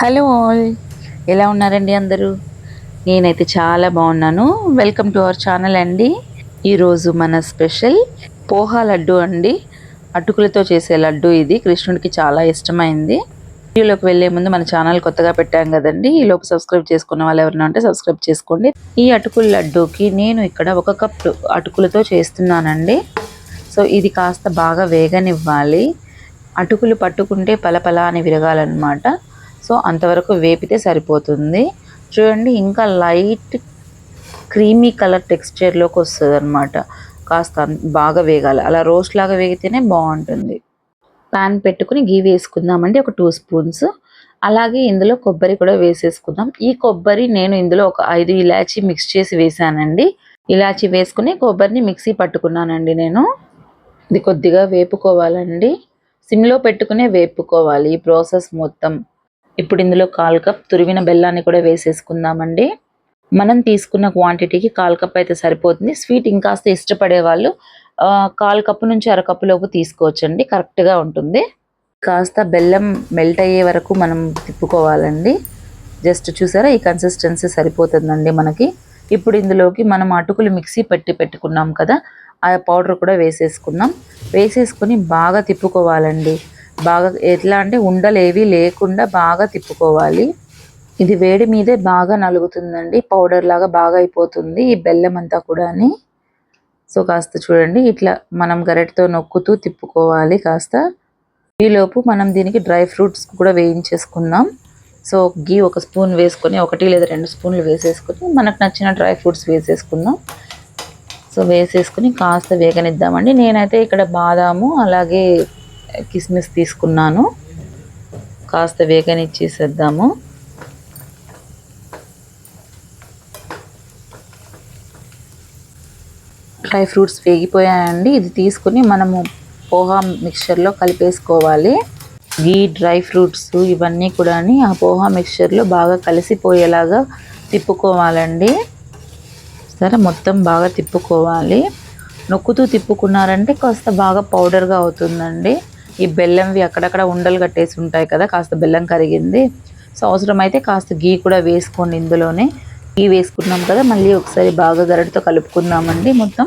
Hello all. ఎలా ఉన్నారండి అందరూ? నేనైతే చాలా బాగున్నాను. వెల్కమ్ టు అవర్ ఛానల్ అండి. ఈరోజు మన స్పెషల్ పోహా లడ్డు అండి. అటుకులతో చేసే లడ్డు ఇది. కృష్ణుడికి చాలా ఇష్టమైంది. వీడియోలోకి వెళ్ళే ముందు మన ఛానల్ కొత్తగా పెట్టాం కదండి. ఈ లోపు సబ్స్క్రైబ్ చేసుకున్న వాళ్ళు ఎవరైనా ఉంటే సబ్స్క్రైబ్ చేసుకోండి. ఈ అటుకుల లడ్డూకి నేను ఇక్కడ ఒక కప్ అటుకులతో చేస్తున్నానండి. సో ఇది కాస్త బాగా వేగనివ్వాలి. అటుకులు పట్టుకుంటే పలపల అని విరగాలన్నమాట. సో అంతవరకు వేపితే సరిపోతుంది. చూడండి ఇంకా లైట్ క్రీమీ కలర్ టెక్స్చర్లోకి వస్తుంది అనమాట కాస్త బాగా వేగాలి. అలా రోస్ట్ లాగా వేగితేనే బాగుంటుంది. పాన్ పెట్టుకుని గీ వేసుకుందామండి ఒక టూ స్పూన్స్. అలాగే ఇందులో కొబ్బరి కూడా వేసేసుకుందాం. ఈ కొబ్బరి నేను ఇందులో ఒక ఐదు ఇలాచీ మిక్స్ చేసి వేసానండి ఇలాచీ వేసుకుని కొబ్బరిని మిక్సీ పట్టుకున్నానండి నేను. ఇది కొద్దిగా వేపుకోవాలండి. సిమ్లో పెట్టుకునే వేపుకోవాలి ఈ ప్రాసెస్ మొత్తం. ఇప్పుడు ఇందులో కాల్ కప్ తురిమిన బెల్లాన్ని కూడా వేసేసుకుందామండి. మనం తీసుకున్న క్వాంటిటీకి కాల్ కప్ అయితే సరిపోతుంది. స్వీట్ ఇంకాస్త ఇష్టపడే వాళ్ళు కాల్ కప్పు నుంచి అరకప్పు లోపు తీసుకోవచ్చండి. కరెక్ట్గా ఉంటుంది. కాస్త బెల్లం మెల్ట్ అయ్యే వరకు మనం తిప్పుకోవాలండి. జస్ట్ చూసారా? ఈ కన్సిస్టెన్సీ సరిపోతుందండి మనకి. ఇప్పుడు ఇందులోకి మనం అటుకులు మిక్సీ పెట్టి పెట్టుకున్నాం కదా ఆ పౌడర్ కూడా వేసేసుకుందాం. వేసేసుకొని బాగా తిప్పుకోవాలండి. బాగా ఎట్లా అంటే ఉండలు ఏవి లేకుండా బాగా తిప్పుకోవాలి. ఇది వేడి మీదే బాగా నలుగుతుందండి. పౌడర్ లాగా బాగా అయిపోతుంది ఈ బెల్లం అంతా కూడాని. సో కాస్త చూడండి ఇట్లా మనం గరెటతో నొక్కుతూ తిప్పుకోవాలి కాస్త. ఈలోపు మనం దీనికి డ్రై ఫ్రూట్స్ కూడా వేయించేసుకుందాం. సో గీ ఒక స్పూన్ వేసుకొని ఒకటి లేదా రెండు స్పూన్లు వేసేసుకొని మనకు నచ్చిన డ్రై ఫ్రూట్స్ వేసేసుకుందాం. సో వేసేసుకుని కాస్త వేగనిద్దామండి. నేనైతే ఇక్కడ బాదాము అలాగే కిస్మిస్ తీసుకున్నాను. కాస్త వేగనిచ్చేసేద్దాము. Dry fruits వేగిపోయాయండి. ఇది తీసుకుని మనము పోహా మిక్చర్లో కలిపేసుకోవాలి. గీ డ్రై ఫ్రూట్స్ ఇవన్నీ కూడా ఆ పోహా మిక్చర్లో బాగా కలిసిపోయేలాగా తిప్పుకోవాలండి. సరే మొత్తం బాగా తిప్పుకోవాలి. నొక్కుతూ తిప్పుకున్నారంటే కాస్త బాగా పౌడర్గా అవుతుందండి. ఈ బెల్లంవి అక్కడక్కడ ఉండలు కట్టేసి ఉంటాయి కదా కాస్త బెల్లం కరిగింది. సో అవసరమైతే కాస్త గీ కూడా వేసుకోండి ఇందులోనే. గీ వేసుకున్నాం కదా మళ్ళీ ఒకసారి బాగా గరటితో కలుపుకుందామండి మొత్తం.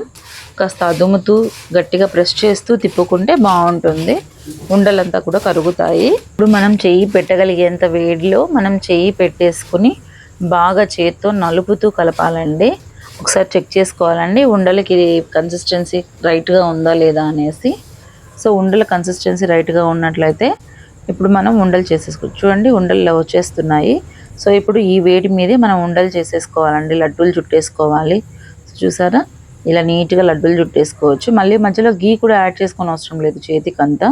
కాస్త అదుముతూ గట్టిగా ప్రెస్ చేస్తూ తిప్పుకుంటే బాగుంటుంది. ఉండలంతా కూడా కరుగుతాయి. ఇప్పుడు మనం చెయ్యి పెట్టగలిగేంత వేడిలో మనం చెయ్యి పెట్టేసుకుని బాగా చేత్తో నలుపుతూ కలపాలండి. ఒకసారి చెక్ చేసుకోవాలండి ఉండలకి కన్సిస్టెన్సీ రైట్గా ఉందా లేదా అనేసి. సో ఉండల కన్సిస్టెన్సీ రైట్గా ఉన్నట్లయితే ఇప్పుడు మనం ఉండలు చేసేసుకోవచ్చు. చూడండి ఉండలు వచ్చేస్తున్నాయి. సో ఇప్పుడు ఈ వేడి మీదే మనం ఉండలు చేసేసుకోవాలండి. లడ్డూలు చుట్టేసుకోవాలి. చూసారా? ఇలా నీట్గా లడ్డూలు చుట్టేసుకోవచ్చు. మళ్ళీ మధ్యలో గీ కూడా యాడ్ చేసుకొని అవసరం లేదు. చేతికి అంతా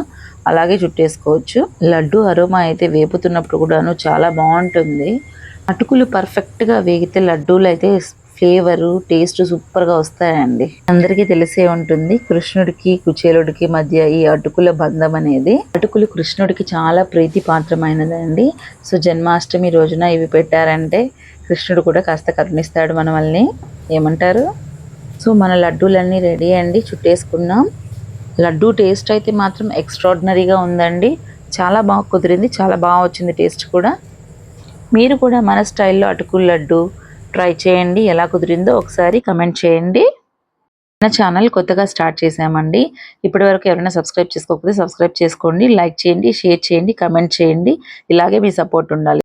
అలాగే చుట్టేసుకోవచ్చు. లడ్డు అరోమా అయితే వేపుతున్నప్పుడు కూడాను చాలా బాగుంటుంది. అటుకులు పర్ఫెక్ట్గా వేగితే లడ్డూలు అయితే ఫ్లేవరు టేస్ట్ సూపర్గా వస్తాయండి. అందరికీ తెలిసే ఉంటుంది కృష్ణుడికి కుచేలుడికి మధ్య ఈ అటుకుల బంధం అనేది. అటుకులు కృష్ణుడికి చాలా ప్రీతి పాత్రమైనదండి. సో జన్మాష్టమి రోజున ఇవి పెట్టారంటే కృష్ణుడు కూడా కాస్త కరుణిస్తాడు మనల్ని ఏమంటారు? సో మన లడ్డూలన్నీ రెడీ అండి చుట్టేసుకున్నాం. లడ్డూ టేస్ట్ అయితే మాత్రం ఎక్స్ట్రాడినరీగా ఉందండి. చాలా బాగా కుదిరింది చాలా బాగా వచ్చింది టేస్ట్ కూడా. మీరు కూడా మన స్టైల్లో అటుకుల లడ్డు ట్రై చేయండి. ఎలా కుదిరిందో ఒకసారి కమెంట్ చేయండి. మన ఛానల్ కొత్తగా స్టార్ట్ చేసామండి ఇప్పటి వరకు ఎవరైనా సబ్స్క్రైబ్ చేసుకోకపోతే సబ్స్క్రైబ్ చేసుకోండి. లైక్ చేయండి షేర్ చేయండి కమెంట్ చేయండి. ఇలాగే మీ సపోర్ట్ ఉండాలి.